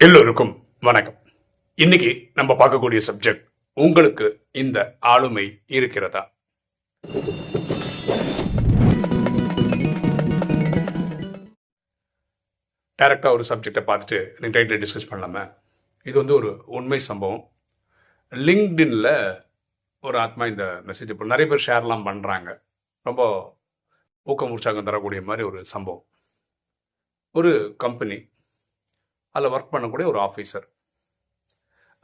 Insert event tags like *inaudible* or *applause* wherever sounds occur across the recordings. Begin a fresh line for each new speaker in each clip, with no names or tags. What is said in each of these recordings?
எல்லோருக்கும் வணக்கம். இன்னைக்கு நம்ம பார்க்கக்கூடிய சப்ஜெக்ட் உங்களுக்கு இந்த ஆளுமை இருக்கிறதா? டைரக்டா ஒரு சப்ஜெக்டை பார்த்துட்டு நீங்கள் டைட்டில் டிஸ்கஸ் பண்ணலாமா? இது வந்து ஒரு உண்மை சம்பவம். லிங்க்டின்ல ஒரு ஆத்மா இந்த மெசேஜ் இப்போ நிறைய பேர் ஷேர்லாம் பண்ணுறாங்க ரொம்ப ஊக்கம் உற்சாகம் தரக்கூடிய மாதிரி ஒரு சம்பவம். ஒரு கம்பெனி அதில் ஒர்க் பண்ணக்கூடிய ஒரு ஆஃபீஸர்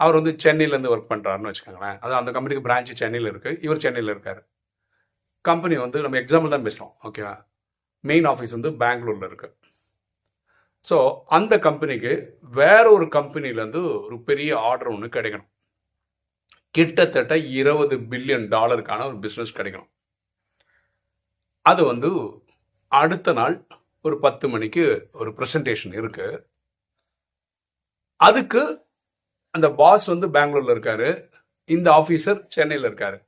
அவர் வந்து சென்னையிலேருந்து ஒர்க் பண்ணுறாருன்னு வச்சுக்கோங்களேன். அது அந்த கம்பெனிக்கு பிரான்ச் சென்னையில் இருக்குது இவர் சென்னையில் இருக்கார். கம்பெனி வந்து நம்ம எக்ஸாம்பிள் தான் பேசுகிறோம் ஓகேவா மெயின் ஆஃபீஸ் வந்து பெங்களூரில் இருக்குது ஸோ அந்த கம்பெனிக்கு வேற ஒரு கம்பெனிலேருந்து ஒரு பெரிய ஆர்டர் ஒன்று கிடைக்கணும். கிட்டத்தட்ட இருபது பில்லியன் டாலருக்கான ஒரு பிஸ்னஸ் கிடைக்கணும். அது வந்து அடுத்த நாள் ஒரு பத்து மணிக்கு ஒரு ப்ரெசன்டேஷன் இருக்குது அதுக்கு அந்த பாஸ் வந்து பெங்களூர்ல இருக்காரு. இந்த ஆபீசர் சென்னையில் இருக்காரு.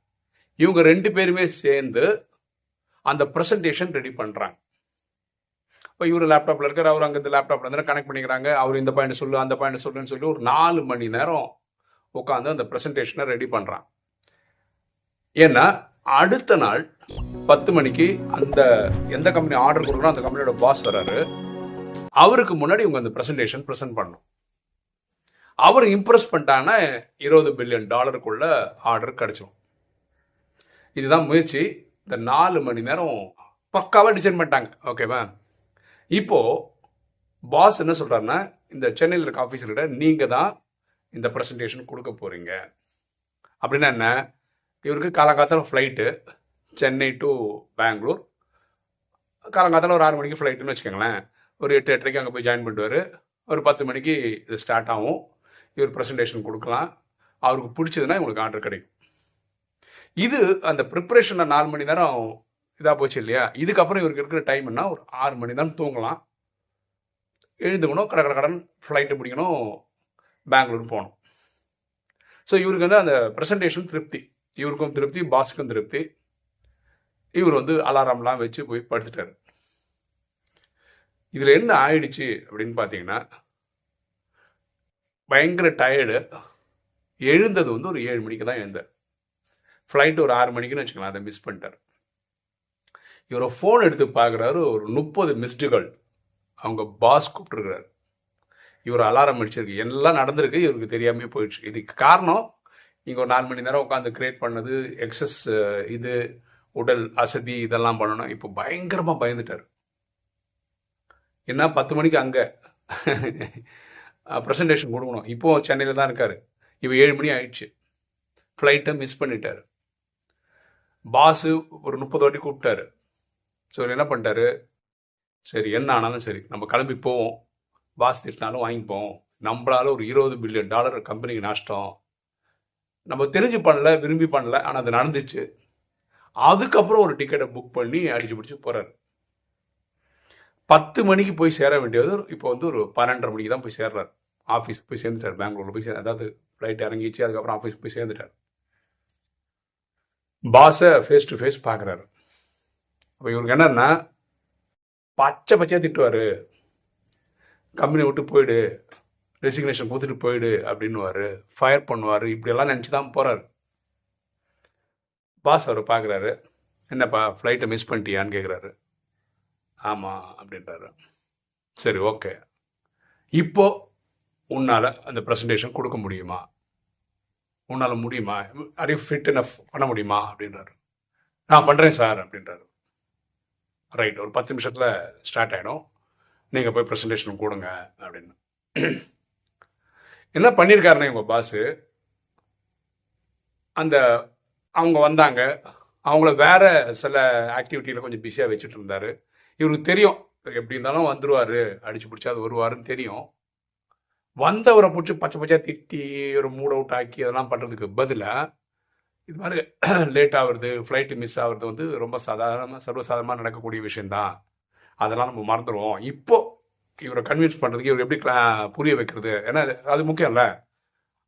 இவங்க ரெண்டு பேருமே சேர்ந்து அந்த ப்ரெசன்டேஷன் ரெடி பண்றாங்க. இப்போ இவர் லேப்டாப்ல இருக்காரு அவர் அங்கே இந்த லேப்டாப்ல இருந்து கனெக்ட் பண்ணிக்கிறாங்க. அவர் இந்த பாயிண்ட் சொல்லு அந்த பாயிண்ட் சொல்லுன்னு சொல்லி ஒரு நாலு மணி நேரம் உட்காந்து அந்த ப்ரெசன்டேஷனை ரெடி பண்றான் ஏன்னா அடுத்த நாள் பத்து மணிக்கு அந்த எந்த கம்பெனி ஆர்டர் கொடுக்குறோம் அந்த கம்பெனியோட பாஸ் வராரு அவருக்கு முன்னாடி இவங்க அந்த ப்ரெசன்டேஷன் ப்ரெசென்ட் பண்ணணும். அவர் இம்ப்ரெஸ் பண்ணிட்டாங்கன்னா இருபது பில்லியன் டாலருக்குள்ள ஆர்டர் கிடைச்சிடும் இதுதான் முயற்சி. இந்த நாலு மணி நேரம் பக்காவாக டிசைன் பண்ணிட்டாங்க. ஓகேவா இப்போ பாஸ் என்ன சொல்கிறாருன்னா இந்த சென்னையில் இருக்க ஆஃபீஸர்கிட்ட நீங்கள் தான் இந்த ப்ரெசன்டேஷன் கொடுக்க போகிறீங்க அப்படின்னா என்ன? இவருக்கு காலங்காலத்தில் ஃப்ளைட்டு சென்னை டு பெங்களூர். காலங்காலத்தில் ஒரு ஆறு மணிக்கு ஃப்ளைட்டுன்னு வச்சுக்கோங்களேன். ஒரு எட்டு எட்டரைக்கு அங்கே போய் ஜாயின் பண்ணிட்டு ஒரு பத்து மணிக்கு இது ஸ்டார்ட் ஆகும். இவர் ப்ரெசன்டேஷன் கொடுக்கலாம். அவருக்கு பிடிச்சதுன்னா இவங்களுக்கு ஆர்டர் கிடைக்கும். இது அந்த ப்ரிப்பரேஷனில் நாலு மணி நேரம் இதாக போச்சு இல்லையா? இதுக்கப்புறம் இவருக்கு இருக்கிற டைம்னா ஒரு ஆறு மணி நேரம் தூங்கலாம். எழுந்துக்கணும் கட கட கடன் ஃப்ளைட்டு பிடிக்கணும் பெங்களூர் போகணும். ஸோ இவருக்கு வந்து அந்த ப்ரெசன்டேஷன் திருப்தி. இவருக்கும் திருப்தி பாஸுக்கும் திருப்தி. இவர் வந்து அலாரம்லாம் வச்சு போய் படுத்துட்டாரு. இதில் என்ன ஆயிடுச்சு அப்படின்னு பார்த்தீங்கன்னா பயங்கர டயர்டு எழுந்தது வந்து ஒரு ஏழு மணிக்கு தான் எழுந்தார் ஃப்ளைட் ஒரு ஆறு மணிக்குன்னு வச்சுக்கலாம் அதை மிஸ் பண்ணிட்டார். இவரை ஃபோன் எடுத்து பார்க்குறாரு ஒரு முப்பது மிஸ்டுகள் அவங்க பாஸ் கூப்பிட்டுருக்கிறாரு. இவர் அலாரம் அடிச்சிருக்கு. எல்லாம் நடந்திருக்கு இவருக்கு தெரியாமே போயிடுச்சு. இதுக்கு காரணம் இங்கே ஒரு நாலு மணி நேரம் உட்காந்து கிரியேட் பண்ணது எக்ஸஸ் இது உடல் அசதி இதெல்லாம் பண்ணணும். இப்போ பயங்கரமாக பயந்துட்டார். என்ன பத்து மணிக்கு அங்கே? ப்ரெசன்டேஷன் கொடுக்கணும். இப்போது சென்னையில் தான் இருக்கார். இப்போ ஏழு மணி ஆயிடுச்சு. ஃப்ளைட்டை மிஸ் பண்ணிட்டார். பாஸு ஒரு முப்பது வாட்டி கூப்பிட்டாரு. ஸோ என்ன பண்ணிட்டாரு? சரி என்ன ஆனாலும் சரி நம்ம கிளம்பி போவோம். பாஸ் திட்டினாலும் வாங்கிப்போம் நம்மளால ஒரு இருபது பில்லியன் டாலர் கம்பெனிக்கு நஷ்டம். நம்ம தெரிஞ்சு பண்ணல விரும்பி பண்ணல ஆனால் அது நடந்துச்சு. அதுக்கப்புறம் ஒரு டிக்கெட்டை புக் பண்ணி அடிச்சு பிடிச்சி போகிறாரு பத்து மணிக்கு போய் சேர வேண்டியது இப்போ வந்து ஒரு பன்னெண்டரை மணிக்கு தான் போய் சேர்றாரு. ஆஃபீஸ் போய் சேர்ந்துட்டார். பெங்களூர்ல போய் அதாவது ஃப்ளைட் இறங்கிச்சு அதுக்கப்புறம் ஆஃபீஸ் போய் சேர்ந்துட்டார். பாஸை ஃபேஸ் டு ஃபேஸ் பார்க்குறாரு அப்போ இவருக்கு என்னன்னா பச்சை பச்சையாக திட்டுவார். கம்பெனி விட்டு போயிடு ரெசிக்னேஷன் கொடுத்துட்டு போயிடு அப்படின்னுவாரு. ஃபயர் பண்ணுவார். இப்படியெல்லாம் நினச்சி தான் போகிறாரு பாஸ் அவர் பார்க்குறாரு என்னப்பா ஃப்ளைட்டை மிஸ் பண்ணிட்டியான்னு கேட்குறாரு ஆமாம் அப்படின்றாரு. சரி ஓகே. இப்போ உன்னால் அந்த ப்ரெசன்டேஷன் கொடுக்க முடியுமா? உன்னால் முடியுமா? அரிய ஃபிட் இனஃப் பண்ண முடியுமா? அப்படின்றாரு. நான் பண்ணுறேன் சார் அப்படின்றாரு. ரைட் ஒரு பத்து நிமிஷத்தில் ஸ்டார்ட் ஆகிடும் நீங்கள் போய் ப்ரெசன்டேஷன் கொடுங்க அப்படின்னு. என்ன பண்ணியிருக்காருன்னு எங்கள் பாஸு அந்த அவங்க வந்தாங்க. அவங்கள வேறு சில ஆக்டிவிட்டியில் கொஞ்சம் பிஸியாக வச்சுட்டு இருந்தாரு. இவருக்கு தெரியும். எப்படி இருந்தாலும் வந்துருவாரு. அடிச்சு பிடிச்சா அது வருவாருன்னு தெரியும். வந்தவரை பிடிச்சி பச்சை பச்சையா திட்டி ஒரு மூட் அவுட் ஆக்கி அதெல்லாம் பண்ணுறதுக்கு பதிலாக இது மாதிரி *clears throat* லேட் ஆகுறது ஃப்ளைட்டு மிஸ் ஆகுறது வந்து ரொம்ப சாதாரணமாக சர்வசாதாரணமாக நடக்கக்கூடிய விஷயந்தான் அதெல்லாம் நம்ம மறந்துடுவோம் இப்போ இவரை கன்வின்ஸ் பண்ணுறதுக்கு இவர் எப்படி க்ளா புரிய வைக்கிறது? ஏன்னா அது- அது இல்லை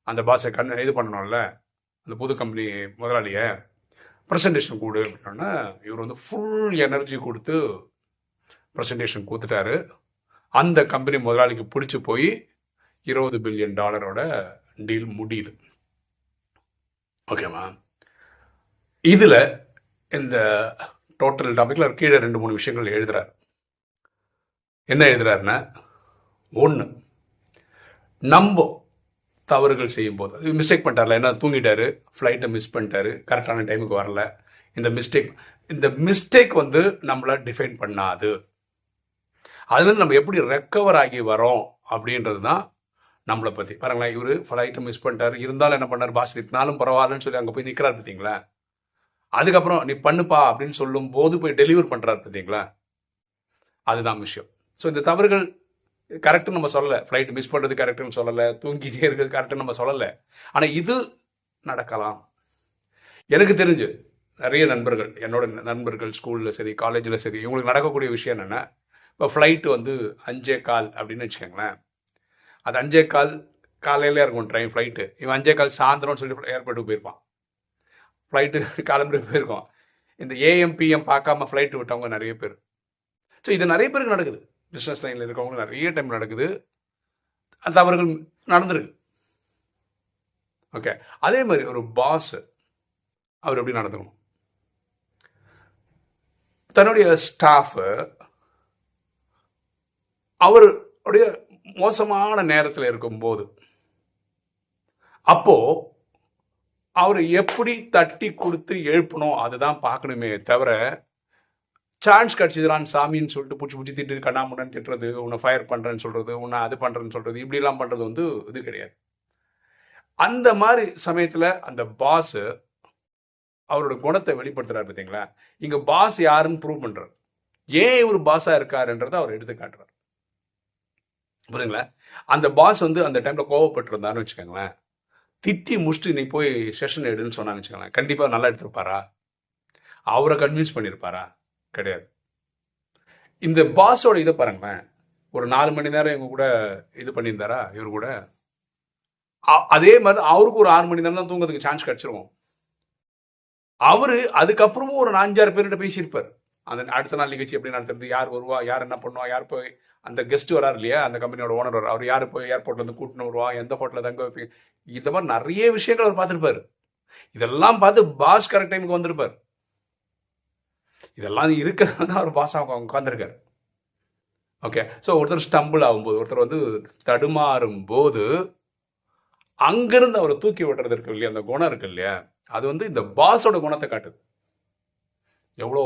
அந்த பாஸை கண் இது பண்ணணும்ல. அந்த புது கம்பெனி முதலாளியை. ப்ரெசன்டேஷன் கொடு அப்படின்னா இவர் வந்து ஃபுல் எனர்ஜி கொடுத்து ப்ரெசன்டேஷன் கொடுத்துட்டாரு. அந்த கம்பெனி முதலாளிக்கு பிடிச்சி போய் இருபது பில்லியன் டாலரோட டீல் முடியுது. ஓகேவா இதில் இந்த டோட்டல் டாபிக்ல கீழே ரெண்டு மூணு விஷயங்கள் எழுதுறாரு. என்ன எழுதுறாருன்னா ஒன்று நம்ம தவறுகள் செய்யும்போது அது மிஸ்டேக் பண்ணிட்டார்ல ஏன்னா தூங்கிட்டாரு ஃப்ளைட்டை மிஸ் பண்ணிட்டாரு கரெக்டான டைமுக்கு வரல. இந்த மிஸ்டேக் இந்த மிஸ்டேக் வந்து நம்மளை டிஃபைன் பண்ணாது. அதுலேருந்து நம்ம எப்படி ரெக்கவர் ஆகி வரோம் அப்படின்றது தான் நம்மளை பற்றி பாருங்களேன் இவர் ஃப்ளைட்டை மிஸ் பண்ணிட்டார். இருந்தாலும் என்ன பண்ணார்? பாஸ் திட்டினாலும் பரவாயில்லன்னு சொல்லி அங்கே போய் நிற்கிறார் பார்த்தீங்களா? அதுக்கப்புறம் நீ பண்ணுப்பா அப்படின்னு சொல்லும் போது போய் டெலிவர் பண்ணுறாரு பார்த்தீங்களா? அதுதான் விஷயம். ஸோ இந்த தவறுகள் கரெக்டுன்னு நம்ம சொல்லலை. ஃப்ளைட் மிஸ் பண்ணுறது கரெக்டுன்னு சொல்லலை. தூங்கிட்டே இருக்கிறது கரெக்டுன்னு நம்ம சொல்லலை. ஆனால் இது நடக்கலாம். எனக்கு தெரிஞ்சு நிறைய நண்பர்கள் என்னோட நண்பர்கள் ஸ்கூலில் சரி காலேஜில் சரி இவங்களுக்கு நடக்கக்கூடிய விஷயம் என்னென்னா இப்போ ஃப்ளைட்டு வந்து அஞ்சே கால் அப்படின்னு வச்சுக்கோங்களேன். அது அஞ்சே கால் காலையில் இருக்கும் ட்ரெயின் ஃப்ளைட்டு இவன் அஞ்சே கால் சாயந்தரம்னு சொல்லி ஏர்போர்ட்டுக்கு போயிருப்பான். ஃப்ளைட்டு *laughs* கிளம்பி போயிருக்கோம் இந்த ஏஎம்பிஎம் பார்க்காம ஃப்ளைட்டு விட்டவங்க நிறைய பேர். ஸோ இது நிறைய பேருக்கு நடக்குது. பிஸ்னஸ் லைனில் இருக்கவங்க நிறைய டைம் நடக்குது. அந்த அவர்கள் நடந்திருக்கு. ஓகே அதே மாதிரி ஒரு பாஸ் அவர் எப்படி நடந்துக்கணும்? தன்னுடைய ஸ்டாஃபு அவருடைய மோசமான நேரத்தில் இருக்கும்போது அப்போ அவர் எப்படி தட்டி கொடுத்து எழுப்பணும் அதுதான் பார்க்கணுமே தவிர சான்ஸ் கிடச்சிதுறான் சாமின்னு சொல்லிட்டு பூச்சி பூச்சி திட்டு கண்ணாமுடன் திட்டுறது உன்னை ஃபயர் பண்ணுறேன்னு சொல்கிறது உன்னை அது பண்ணுறேன்னு சொல்கிறது இப்படிலாம் பண்ணுறது வந்து இது கிடையாது. அந்த மாதிரி சமயத்தில் அந்த பாஸ் அவரோட குணத்தை வெளிப்படுத்துறாரு பார்த்தீங்களா இங்கே பாஸ் யாருன்னு ப்ரூவ் பண்ணுறாரு ஏன் இவர் பாஸாக இருக்காருன்றதை அவர் எடுத்து காட்டுறார். புரியுங்களா அந்த பாஸ் வந்து அந்த டைமில் கோவப்பட்டிருந்தாருன்னு வச்சுக்கோங்களேன். திட்டி முடிச்சுட்டு நீ போய் செஷன் எடுன்னு சொன்னான்னு வச்சுக்கோங்களேன். கண்டிப்பாக நல்லா எடுத்திருப்பாரா? அவரை கன்வின்ஸ் பண்ணியிருப்பாரா கிடையாது. இந்த பாஸோட இதை பாருங்களேன். ஒரு நாலு மணி நேரம் இவங்க கூட இது பண்ணியிருந்தாரா? இவர் கூட? அதே மாதிரி அவருக்கு ஒரு ஆறு மணி நேரம் தான் தூங்குறதுக்கு சான்ஸ் கிடைச்சிருவோம் அவரு அதுக்கப்புறமும் ஒரு அஞ்சாறு பேர்கிட்ட பேசியிருப்பார். அந்த அடுத்த நாள் நிகழ்ச்சி எப்படி நடத்துறது யார் வருவா யார் என்ன பண்ணுவா யார் போய் அந்த கெஸ்ட் வராரு இல்லையா? அந்த கம்பெனியோட ஓனர் வர அவர் யார் போய் ஏர்போர்ட்ல இருந்து கூட்டின்னு வருவா எந்த ஹோட்டலில் தங்க வைப்பீங்க? இந்த மாதிரி நிறைய விஷயங்கள் அவர் பார்த்துருப்பாரு. இதெல்லாம் பார்த்து பாஸ் கரெக்ட் டைமுக்கு வந்திருப்பார். இதெல்லாம் இருக்கிறது தான் அவர் பாஸ் அவங்க உட்காந்துருக்காரு ஓகே ஸோ ஒருத்தர் ஸ்டம்பிள் ஆகும்போது ஒருத்தர் வந்து தடுமாறும் போது அங்கிருந்து அவரை தூக்கி விடுறது இருக்கு இல்லையா? அந்த குணம் இருக்கு இல்லையா? அது வந்து இந்த பாஸோட குணத்தை காட்டுது. எவ்வளோ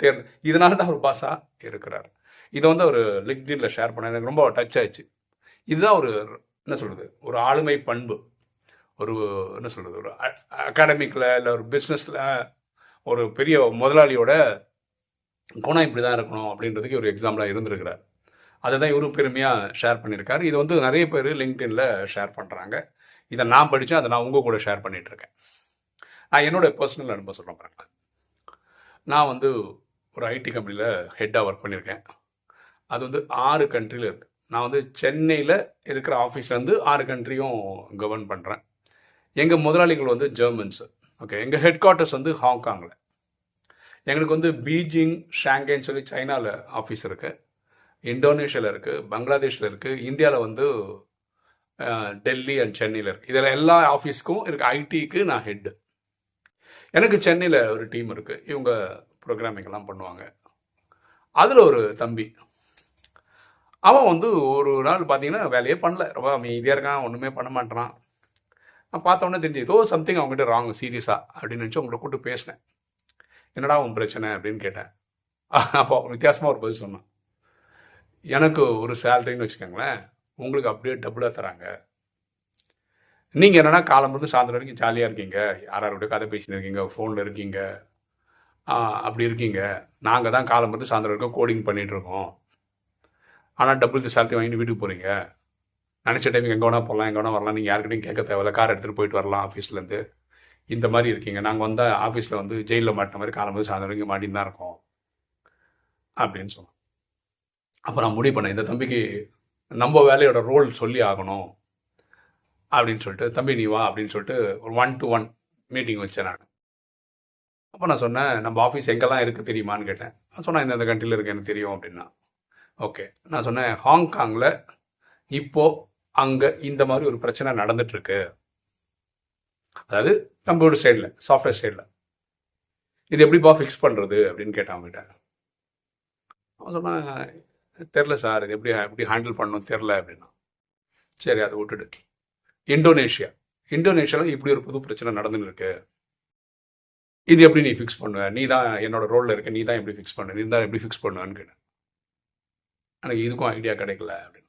தேர் இதனால தான் அவர் பாஸாக இருக்கிறார். இதை வந்து அவர் லிங்க்டின்ல ஷேர் பண்ண எனக்கு ரொம்ப டச் ஆயிடுச்சு. இதுதான் ஒரு என்ன சொல்கிறது ஒரு ஆளுமை பண்பு. ஒரு என்ன சொல்கிறது ஒரு அகாடமிக்கில் இல்லை ஒரு பிஸ்னஸில் ஒரு பெரிய முதலாளியோட குணம் இப்படி தான் இருக்கணும் அப்படின்றதுக்கு ஒரு எக்ஸாம்பிளாக இருந்திருக்கிறார். அதை தான் இவரும் பெருமையாக ஷேர் பண்ணியிருக்காரு. இது வந்து நிறைய பேர் லிங்க்டின்ல ஷேர் பண்ணுறாங்க இதை நான் படித்தேன் அதை நான் உங்கள் கூட ஷேர் பண்ணிகிட்ருக்கேன் நான் என்னோடய பர்சனல் அனுபவம் சொல்கிறேன் பாருங்கள் நான் வந்து ஒரு ஐடி கம்பெனியில் ஹெட்டாக ஒர்க் பண்ணியிருக்கேன் அது வந்து ஆறு கண்ட்ரியில் இருக்குது நான் வந்து சென்னையில் இருக்கிற ஆஃபீஸ்லேருந்து ஆறு கண்ட்ரியும் கவர்ன் பண்ணுறேன் எங்கள் முதலாளிகள் வந்து ஜெர்மன்ஸு ஓகே எங்கள் ஹெட் குவார்ட்டர்ஸ் வந்து ஹாங்காங்கில் எங்களுக்கு வந்து பீஜிங் ஷாங்கைன்னு சொல்லி சைனாவில் ஆஃபீஸ் இருக்குது இந்தோனேஷியாவில் இருக்குது பங்களாதேஷில் இருக்குது இந்தியாவில் வந்து டெல்லி அண்ட் சென்னையில் இருக்குது இதில் எல்லா ஆஃபீஸ்க்கும் இருக்குது ஐடிக்கு நான் ஹெட்டு எனக்கு சென்னையில் ஒரு டீம் இருக்குது இவங்க ப்ரோக்ராமிங்லாம் பண்ணுவாங்க. அதில் ஒரு தம்பி. அவன் வந்து ஒரு நாள் பார்த்தீங்கன்னா வேலையே பண்ணல. ரொம்ப அமைதியாக இருக்கான். ஒன்றுமே பண்ண மாட்டான் நான் பார்த்தோன்னே தெரிஞ்சு ஏதோ சம்திங் அவங்ககிட்ட ராங் சீரியஸாக அப்படின்னு நினச்சி உங்களை கூப்பிட்டு பேசினேன். என்னடா உன் பிரச்சனை அப்படின்னு கேட்டேன். அப்போ அவன் வித்தியாசமாக ஒரு பதில் சொன்னான். எனக்கு ஒரு சேலரின்னு வச்சுக்கோங்களேன். உங்களுக்கு அப்படியே டபுளாக தராங்க. நீங்கள் என்னன்னா காலம் இருந்து சாயந்தரம் வரைக்கும் ஜாலியாக இருக்கீங்க. யார் கதை பேசின்னு இருக்கீங்க ஃபோனில் இருக்கீங்க அப்படி இருக்கீங்க. நாங்கள் தான் காலம் இருந்து சாயந்தரம் வரைக்கும் கோடிங் பண்ணிகிட்ருக்கோம் ஆனால் டபுள் சேலரி வாங்கிட்டு வீட்டுக்கு போகிறீங்க நினச்ச டைம் எங்கே வேணா போகலாம் எங்கே வேணா வரலாம். நீங்கள் யாருக்கிட்டையும் கேட்க தேவையில்ல. கார் எடுத்துகிட்டு போயிட்டு வரலாம் ஆஃபீஸ்லேருந்து இந்த மாதிரி இருக்கீங்க. நாங்கள் வந்தால் ஆஃபீஸில் வந்து ஜெயிலில் மாட்டின மாதிரி காலம் வந்து சாயந்தரம் வரைக்கும் மாட்டின்னு தான் இருக்கோம். அப்படின்னு சொன்னோம். அப்போ நான் முடிவு பண்ணேன். இந்த தம்பிக்கு நம்ம வேலையோட ரோல் சொல்லி ஆகணும். அப்படின்னு சொல்லிட்டு தம்பி நீ வா அப்படின்னு சொல்லிட்டு ஒரு ஒன் டு ஒன் மீட்டிங் வச்சேன் நான். அப்போ நான் சொன்னேன் நம்ம ஆஃபீஸ் எங்கெல்லாம் இருக்குது தெரியுமான்னு கேட்டேன். நான் சொன்னேன் இந்த கண்ட்ரியில் இருக்கு எனக்கு தெரியும் அப்படின்னா. ஓகே நான் சொன்னேன் ஹாங்காங்கில் இப்போ அங்கே இந்த மாதிரி ஒரு பிரச்சனை நடந்துட்டுருக்கு. அதாவது கம்ப்யூட்டர் சைடில் சாஃப்ட்வேர் சைடில் இது எப்படிப்பா ஃபிக்ஸ் பண்ணுறது அப்படின்னு கேட்டான் அவங்ககிட்ட அவன் சொன்னான் தெரில சார் இது எப்படி எப்படி ஹேண்டில் பண்ணணும் தெரில அப்படின்னா. சரி அதை விட்டுடு இந்தோனேஷியா. இந்தோனேஷியாவில் இப்படி ஒரு புது பிரச்சனை நடந்துன்னு இருக்கு இது எப்படி நீ ஃபிக்ஸ் பண்ணுவ? நீ தான் என்னோட ரோலில் இருக்க நீ தான் எப்படி ஃபிக்ஸ் பண்ண? நீ தான் எப்படி ஃபிக்ஸ் பண்ணுவேன்னு கேட்டேன். எனக்கு இதுக்கும் ஐடியா கிடைக்கல அப்படின்னு.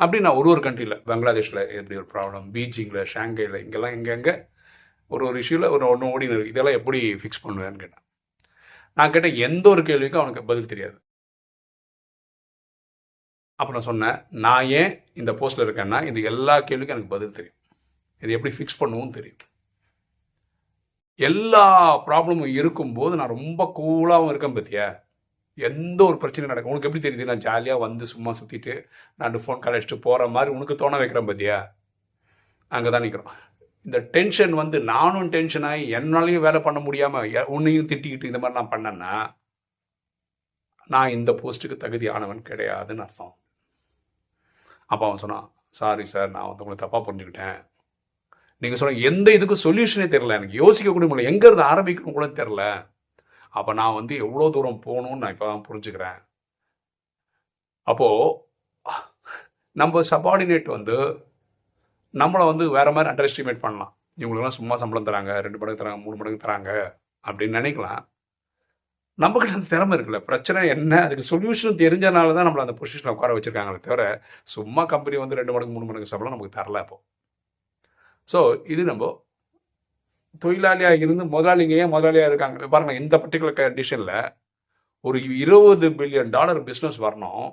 அப்படி நான் ஒரு ஒரு கண்ட்ரியில் பங்களாதேஷில் எப்படி ஒரு ப்ராப்ளம் பீஜிங்கில் ஷாங்கையில் இங்கெல்லாம் எங்கெங்கே ஒரு ஒரு இஷ்யூவில் ஒரு ஒன்று ஓடினு இருக்கு. இதெல்லாம் எப்படி ஃபிக்ஸ் பண்ணுவேன்னு கேட்டேன். நான் கேட்டேன் எந்த ஒரு கேள்விக்கும் அவனுக்கு பதில் தெரியாது. அப்போ நான் சொன்னேன் நான் ஏன் இந்த போஸ்ட்டில் இருக்கேன்னா இது எல்லா கேள்விக்கும் எனக்கு பதில் தெரியும். இது எப்படி ஃபிக்ஸ் பண்ணுவோம் தெரியும். எல்லா ப்ராப்ளமும் இருக்கும்போது நான் ரொம்ப கூலாகவும் இருக்கேன் பத்தியா? எந்த ஒரு பிரச்சனையும் நடக்கும் உனக்கு எப்படி தெரியுது? நான் ஜாலியாக வந்து சும்மா சுற்றிட்டு நான் ஃபோன் கால் அடிச்சுட்டு போகிற மாதிரி உனக்கு தோண வைக்கிறேன் பத்தியா? அங்கே தான் நிற்கிறோம் இந்த டென்ஷன் வந்து நானும் டென்ஷன் ஆகி என்னாலையும் வேலை பண்ண முடியாமல் உன்னையும் திட்டிக்கிட்டு இந்த மாதிரி நான் பண்ணேன்னா நான் இந்த போஸ்ட்டுக்கு தகுதியானவன் கிடையாதுன்னு அர்த்தம். அப்போ அவன் சொன்னான் சாரி சார் நான் வந்து உங்களை தப்பாக புரிஞ்சுக்கிட்டேன். நீங்கள் சொன்ன எந்த இதுக்கும் சொல்யூஷனே தெரில எனக்கு யோசிக்க கூட முடியல. எங்கேருந்து ஆரம்பிக்கணும் கூட தெரில அப்போ நான் வந்து எவ்வளோ தூரம் போகணும்னு நான் இப்போ தான் புரிஞ்சுக்கிறேன். அப்போது நம்ம சபார்டினேட் வந்து நம்மளை வந்து வேற மாதிரி அண்டர் எஸ்டிமேட் பண்ணலாம். இவங்களுக்குலாம் சும்மா சம்பளம் தராங்க ரெண்டு மடங்கு தராங்க மூணு மடங்கு தராங்க அப்படின்னு நினைக்கலாம். நம்மகிட்ட அந்த திறமை இருக்குல்ல. பிரச்சனை என்ன? அதுக்கு சொல்யூஷன் தெரிஞ்சனால தான் நம்மளை அந்த பொசிஷனில் உட்கார வச்சுருக்காங்களே தவிர சும்மா கம்பெனி வந்து ரெண்டு மடங்கு மூணு மடங்கு சம்பளம் நமக்கு தரல அப்போ. ஸோ இது நம்ம தொழிலாளியாக இருந்து முதலாளிங்க ஏன் முதலாளியாக இருக்காங்க? பாருங்கள் இந்த பர்டிகுலர் கண்டிஷனில் ஒரு இருபது பில்லியன் டாலர் பிஸ்னஸ் வரணும்.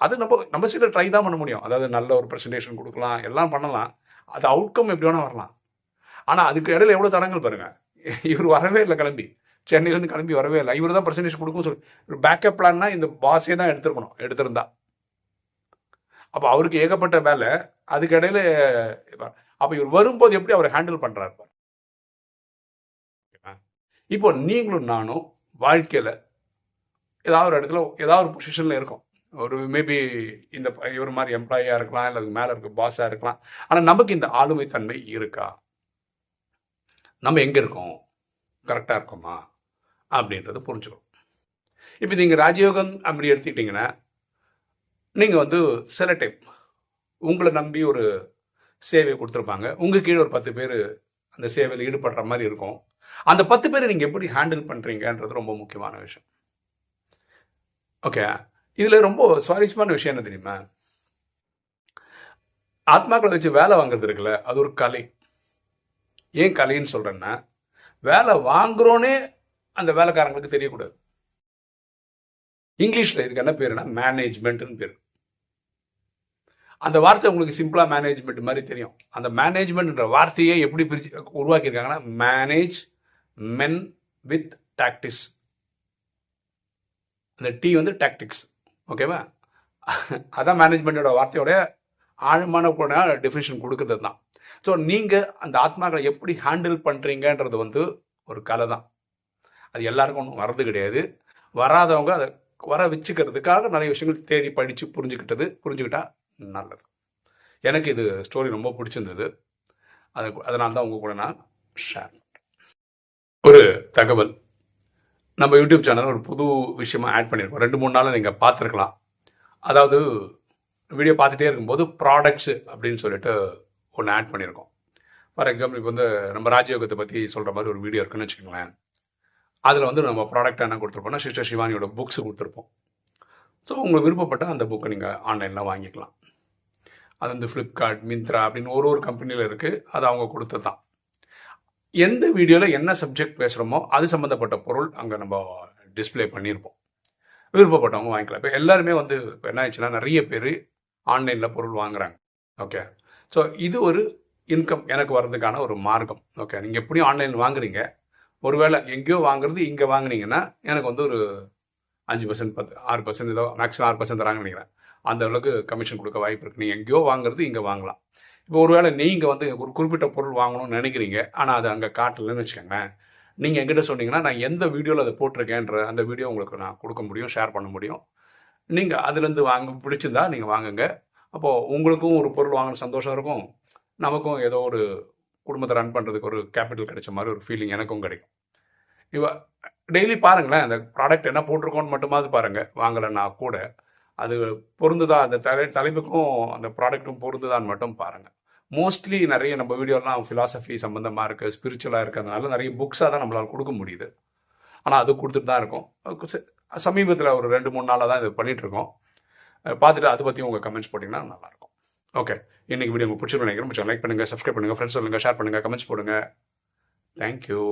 அது நம்ம நம்ம சைடில் ட்ரை தான் பண்ண முடியும். அதாவது நல்ல ஒரு ப்ரெசன்டேஷன் கொடுக்கலாம் எல்லாம் பண்ணலாம். அது அவுட்கம் எப்படி வேணால் வரலாம். ஆனால் அதுக்கு இடையில எவ்வளோ தடங்கள் பாருங்கள் இவர் வரவே இல்லை கிளம்பி. சென்னையிலேருந்து கிளம்பி வரவே இல்லை. இவர் தான் பர்சன்டேஜ் கொடுக்கும் சொல்லி. ஒரு பேக்கப் பிளான்னா இந்த பாஸே தான் எடுத்துருக்கணும். எடுத்திருந்தா. அப்போ அவருக்கு ஏகப்பட்ட வேலை. அதுக்கு இடையில அப்போ இவர் வரும்போது எப்படி அவர் ஹேண்டில் பண்ணுறாரு இப்போ நீங்களும் நானும் வாழ்க்கையில் ஏதாவது ஒரு இடத்துல ஏதாவது ஒரு பொசிஷனில் இருக்கும். ஒரு மேபி இந்த இவர் மாதிரி எம்ப்ளாயியாக இருக்கலாம் இல்லை மேலே இருக்க பாஸாக இருக்கலாம். ஆனால் நமக்கு இந்த ஆளுமை தன்மை இருக்கா? நம்ம எங்கே இருக்கோம்? கரெக்டாக இருக்கோமா? அப்படின்றத புரிஞ்சுக்கணும். இப்போ நீங்கள் ராஜயோகம் அப்படி எடுத்துக்கிட்டிங்கன்னா நீங்கள் வந்து சில டைம் உங்களை நம்பி ஒரு சேவை கொடுத்துருப்பாங்க. உங்கள் கீழே ஒரு பத்து பேர் அந்த சேவையில் ஈடுபடுற மாதிரி இருக்கும். அந்த பத்து பேரை நீங்கள் எப்படி ஹேண்டில் பண்ணுறீங்கன்றது ரொம்ப முக்கியமான விஷயம். ஓகே இதில் ரொம்ப சுவாரஸ்யமான விஷயம் என்ன தெரியுமா? ஆத்மாக்களை வச்சு வேலை வாங்குறது இருக்குல்ல அது ஒரு கலை. ஏன் கலைன்னு சொல்கிறேன்னா வேலை வாங்குறோன்னே அந்த வேலைக்காரங்களுக்கு தெரியக்கூடாது. இங்கிலீஷில் இதுக்கு என்ன பேருனா மேனேஜ்மெண்ட்னு பேர். அந்த வார்த்தை உங்களுக்கு சிம்பிளாக மேனேஜ்மெண்ட் மாதிரி தெரியும். அந்த மேனேஜ்மெண்ட்ன்ற வார்த்தையை எப்படி பிரிச்சு உருவாக்கியிருக்காங்கன்னா மேனேஜ் மென் வித் டாக்டிஸ் அந்த டி வந்து டாக்டிக்ஸ் ஓகேவா அதான் மேனேஜ்மெண்ட்டோட வார்த்தையோட ஆழமான கூட டெஃபினேஷன் கொடுக்கறது தான் ஸோ நீங்கள் அந்த ஆத்மாக்களை எப்படி ஹேண்டில் பண்ணுறீங்கன்றது வந்து ஒரு கலை தான் அது எல்லாருக்கும் ஒன்றும் வர்றது கிடையாது. வராதவங்க அதை வர வச்சுக்கிறதுக்காக நிறைய விஷயங்கள் தேடி படித்து புரிஞ்சுக்கிட்டது புரிஞ்சுக்கிட்டா நல்லது. எனக்கு இது ஸ்டோரி ரொம்ப பிடிச்சிருந்தது. அது அதனால தான் உங்கள் கூட நான் ஷேர் ஒரு தகவல். நம்ம யூடியூப் சேனல் ஒரு புது விஷயமா ஆட் பண்ணியிருக்கோம் ரெண்டு மூணு நாள் நீங்கள் பார்த்துருக்கலாம். அதாவது வீடியோ பார்த்துட்டே இருக்கும்போது ப்ராடக்ட்ஸு அப்படின்னு சொல்லிட்டு ஒன்று ஆட் பண்ணியிருக்கோம் ஃபார் எக்ஸாம்பிள் இப்போ வந்து நம்ம ராஜயோகத்தை பற்றி சொல்கிற மாதிரி ஒரு வீடியோ இருக்குன்னு வச்சுக்கோங்களேன். அதில் வந்து நம்ம ப்ராடக்ட் என்ன கொடுத்துருப்போம்னா சிஸ்டர் சிவானியோட புக்ஸ் கொடுத்துருப்போம். ஸோ உங்களுக்கு விருப்பப்பட்ட அந்த புக்கை நீங்கள் ஆன்லைனில் வாங்கிக்கலாம். அது வந்து ஃப்ளிப்கார்ட் மிந்த்ரா அப்படின்னு ஒரு ஒரு கம்பெனியில் இருக்குது அது அவங்க கொடுத்தது தான் எந்த வீடியோவில் என்ன சப்ஜெக்ட் பேசுகிறோமோ அது சம்மந்தப்பட்ட பொருள் அங்கே நம்ம டிஸ்பிளே பண்ணியிருப்போம் விருப்பப்பட்டவங்க வாங்கிக்கலாம். இப்போ எல்லாருமே வந்து இப்போ என்ன ஆச்சுன்னா நிறைய பேர் ஆன்லைனில் பொருள் வாங்குறாங்க. ஓகே ஸோ இது ஒரு இன்கம் எனக்கு வர்றதுக்கான ஒரு மார்க்கம். ஓகே நீங்கள் எப்படியும் ஆன்லைனில் வாங்குறீங்க. ஒருவேளை எங்கேயோ வாங்குறது இங்கே வாங்கினீங்கன்னா எனக்கு வந்து ஒரு அஞ்சு பர்சன்ட் பத்து ஆறு பர்சன்ட் ஏதோ மேக்ஸிமம் ஆறு பர்சன்ட் தராங்கன்னு நினைக்கிறேன். அந்த அளவுக்கு கமிஷன் கொடுக்க வாய்ப்பு இருக்குது நீங்கள் எங்கேயோ வாங்குறது இங்கே வாங்கலாம். இப்போ ஒருவேளை நீங்கள் வந்து ஒரு குறிப்பிட்ட பொருள் வாங்கணும்னு நினைக்கிறீங்க ஆனால் அது அங்கே காட்டலன்னு வச்சுக்கோங்களேன். நீங்கள் எங்கிட்ட சொன்னீங்கன்னா நான் எந்த வீடியோவில் அதை போட்டிருக்கேன்ற அந்த வீடியோ உங்களுக்கு நான் கொடுக்க முடியும் ஷேர் பண்ண முடியும். நீங்கள் அதுலேருந்து வாங்க பிடிச்சிருந்தா நீங்கள் வாங்குங்க. அப்போது உங்களுக்கும் ஒரு பொருள் வாங்கின சந்தோஷம் இருக்கும். நமக்கும் ஏதோ ஒரு குடும்பத்தை ரன் பண்ணுறதுக்கு ஒரு கேபிட்டல் கிடைச்ச மாதிரி ஒரு ஃபீலிங் எனக்கும் கிடைக்கும். இவ டெய்லி பாருங்களேன் அந்த ப்ராடக்ட் என்ன போட்டிருக்கோன்னு மட்டுமாவது பாருங்கள் வாங்கலைன்னா கூட அது பொருந்துதா அந்த தலை தலைப்புக்கும் அந்த ப்ராடக்ட்டும் பொருந்துதான்னு மட்டும் பாருங்கள் மோஸ்ட்லி நிறைய நம்ம வீடியோலாம் ஃபிலாசபி சம்மந்தமாக இருக்குது ஸ்பிரிச்சுவலாக இருக்கிறதுனால நிறைய புக்ஸாக தான் நம்மளால் கொடுக்க முடியுது. ஆனால் அது கொடுத்துட்டு தான் இருக்கும். சமீபத்தில் ஒரு ரெண்டு மூணு நாளாக தான் இது பண்ணிகிட்ருக்கோம் பார்த்துட்டு அதை பற்றி உங்கள் கமெண்ட்ஸ் போட்டிங்கன்னா நல்லாயிருக்கும். ஓகே இன்னைக்கு வீடியோ உங்களுக்கு பிடிச்சிருக்கும் நினைக்கிறேன். லைக் பண்ணுங்கள் சப்ஸ்கிரைப் பண்ணுங்கள் ஃப்ரெண்ட்ஸ் சொல்லுங்கள் ஷேர் பண்ணுங்கள் கமெண்ட்ஸ் போடுங்க தேங்க்யூ